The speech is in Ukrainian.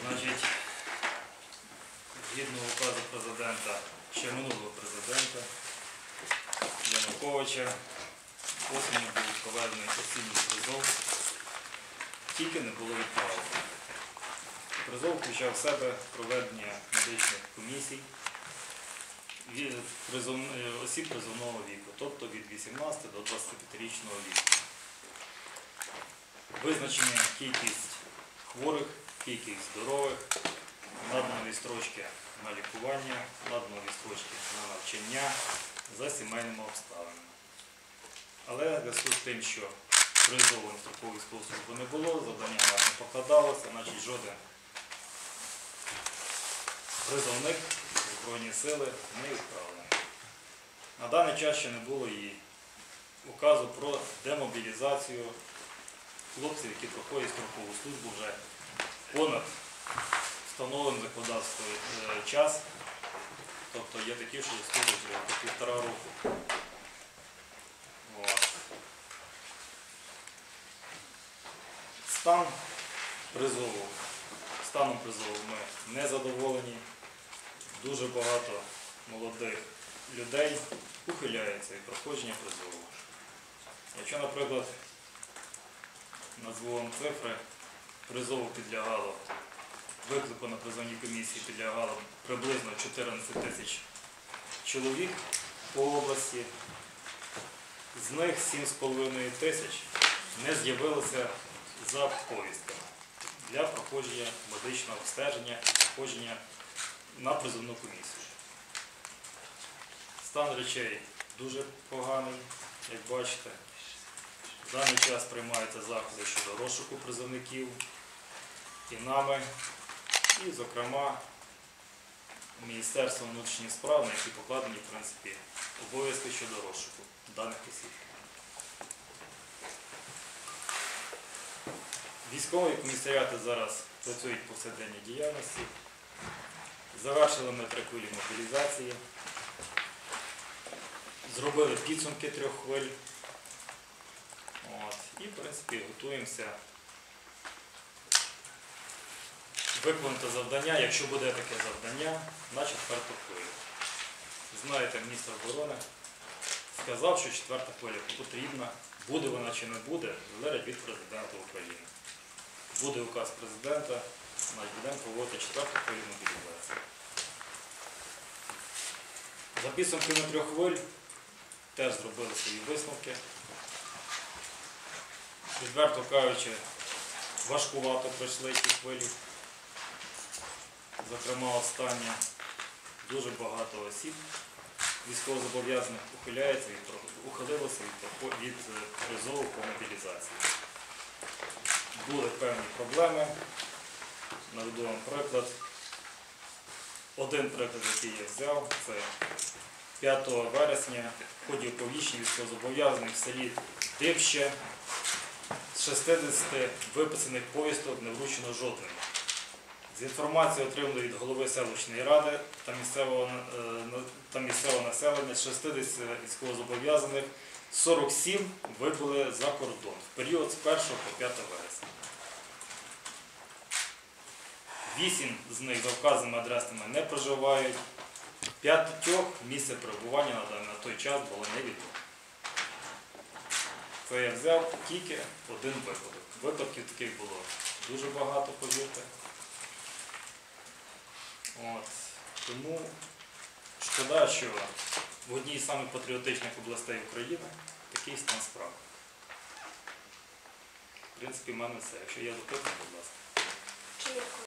Значить, згідно указу президента, ще минулого президента Януковича, осінню був проведений осінній призов, тільки не було відправок. Призов включав в себе проведення медичних комісій осіб призовного віку, тобто від 18 до 25-річного віку. Визначення кількість хворих, кількість здорових, надано строчки на лікування, надано строчки на навчання за сімейними обставинами. Але зв'язку з тим, що строкову військову службу не було, завдання на нас не покладалося, значить жоден призовник Збройні сили не відправлений. На даний час ще не було і указу про демобілізацію хлопців, які проходять строкову службу вже понад встановлений законодавством е, час. Тобто є такі, що служать вже півтора року. Стан призову. Станом призову ми не задоволені. Дуже багато молодих людей ухиляється від проходження призову. Якщо, наприклад, назву вам цифри, призову підлягало, виклику на призовній комісії підлягало приблизно 14 тисяч чоловік по області. З них 7,5 тисяч не з'явилося за повістками для проходження медичного обстеження і проходження на призовну комісію. Стан речей дуже поганий, як бачите. В даний час приймаються заходи щодо розшуку призовників і нами, і, зокрема, Міністерством внутрішніх справ, на які покладені, в принципі, обов'язки щодо розшуку даних осіб. Військові комісаріати зараз працюють по повсякденній діяльності. Завершили ми три хвилі мобілізації. Зробили підсумки трьох хвиль. От. І, в принципі, готуємося виконати завдання, якщо буде таке завдання, на четверту хвилю. Знаєте, міністр оборони сказав, що четверта хвиля потрібна, буде вона чи не буде, залежить від президента України. Буде указ президента, значить будемо проводити четверту хвилю мобілізації. За підсумками трьох хвиль теж зробили свої висновки. Відверто кажучи, важкувато пройшли ці хвилі. Зокрема, остання дуже багато осіб військовозобов'язаних ухиляється про- ухилилося від, від е, призову по мобілізації. Були певні проблеми. Наведу вам приклад. Один приклад, який я взяв, це 5 вересня в ході оповіщення військовозобов'язаних в селі Дивще з 60 виписаних повісток не вручено жодної. З інформацією отриманої від голови селищної ради та місцевого, е, та місцевого населення 60 військовозобов'язаних 47 вибули за кордон в період з 1 по 5 вересня. Вісім з них за вказаними адресами не проживають. П'ятьох місце перебування на той час було невідомо. Це я взяв тільки один випадок. Випадків таких було дуже багато, повірте. От. Тому шкода, що в одній з самих патріотичних областей України такий стан справ. В принципі, в мене все. Якщо є запитання, будь ласка.